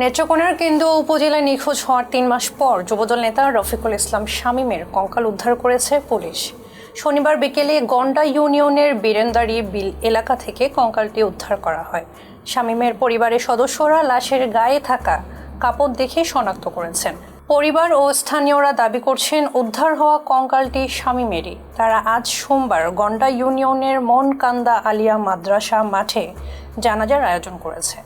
নেত্রকোনার কেন্দ্র উপজেলায় নিখোঁজ হওয়ার তিন মাস পর যুবদল নেতা রফিকুল ইসলাম শামীমের কঙ্কাল উদ্ধার করেছে পুলিশ। শনিবার বিকেলে গন্ডা ইউনিয়নের বীরেন্দারি বিল এলাকা থেকে কঙ্কালটি উদ্ধার করা হয়। শামীমের পরিবারের সদস্যরা লাশের গায়ে থাকা কাপড় দেখে শনাক্ত করেছেন। পরিবার ও স্থানীয়রা দাবি করছেন, উদ্ধার হওয়া কঙ্কালটি শামীমেরই। তারা আজ সোমবার গন্ডা ইউনিয়নের মনকান্দা আলিয়া মাদ্রাসা মাঠে জানাজার আয়োজন করেছে।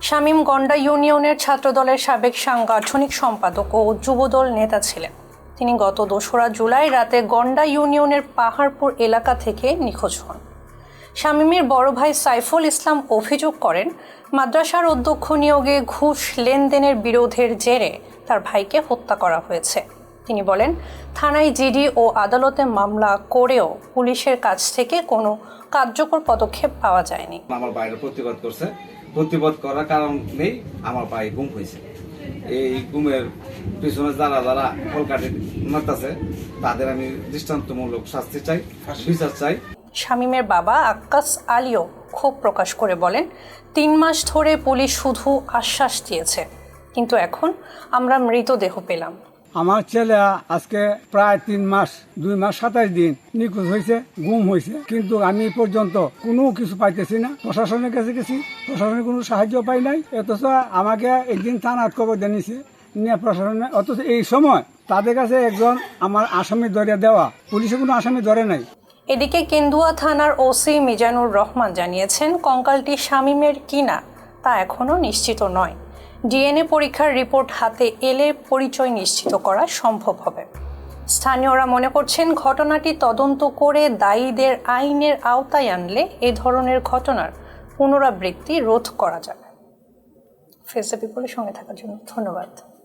শামীম গন্ডা ইউনিয়নের ছাত্রদলের সাবেক সাংগঠনিক সম্পাদক ও যুবদল নেতা ছিলেন। তিনি গত দোসরা জুলাই রাতে গন্ডা ইউনিয়নের পাহাড়পুর এলাকা থেকে নিখোঁজ হন। শামীমের বড় ভাই সাইফুল ইসলাম অভিযোগ করেন, মাদ্রাসার অধ্যক্ষ নিয়োগে ঘুষ লেনদেনের বিরোধের জেরে তার ভাইকে হত্যা করা হয়েছে। তিনি বলেন, থানায় জিডি ও আদালতে মামলা করেও পুলিশের কাছ থেকে কোনো কার্যকর পদক্ষেপ পাওয়া যায়নি। আমার বাইরে প্রতিবাদ করছে। প্রতিবাদ করার কারণেই আমার ভাই গুম হয়েছে। এই গুমের পিছনে যারা যারা কলকাতা মারতাছে তাদের আমি দৃষ্টান্তমূলক শাস্তি চাই, বিচার চাই। শামীমের বাবা আক্কাস আলীও ক্ষোভ প্রকাশ করে বলেন, তিন মাস ধরে পুলিশ শুধু আশ্বাস দিয়েছে, কিন্তু এখন আমরা মৃতদেহ পেলাম। আমার ছেলে আজকে প্রায় তিন মাস, দুই মাস সাতাশ দিন নিখোঁজ হয়েছে, গুম হয়েছে। কিন্তু আমি পর্যন্ত কোনো কিছু পাইতেছি না। প্রশাসনের কাছে গেছি, প্রশাসনের কোনো সাহায্য পাই নাই। অথচ আমাকে একদিন থানার খবর জানিয়েছে, নিয়ে প্রশাসনে অথচ এই সময় তাদের কাছে একজন আমার আসামি ধরে দেওয়া। পুলিশে কোনো আসামি ধরে নাই। এদিকে কেন্দুয়া থানার ওসি মিজানুর রহমান জানিয়েছেন, কঙ্কালটি শামীমের কিনা তা এখনও নিশ্চিত নয়। ডিএনএ পরীক্ষার রিপোর্ট হাতে এলে পরিচয় নিশ্চিত করা সম্ভব হবে। স্থানীয়রা মনে করছেন ঘটনাটি তদন্ত করে দায়ীদের আইনের আওতায় আনলে এ ধরনের ঘটনার পুনরাবৃত্তি রোধ করা যাবে। ফেসবুক সঙ্গে থাকার জন্য ধন্যবাদ।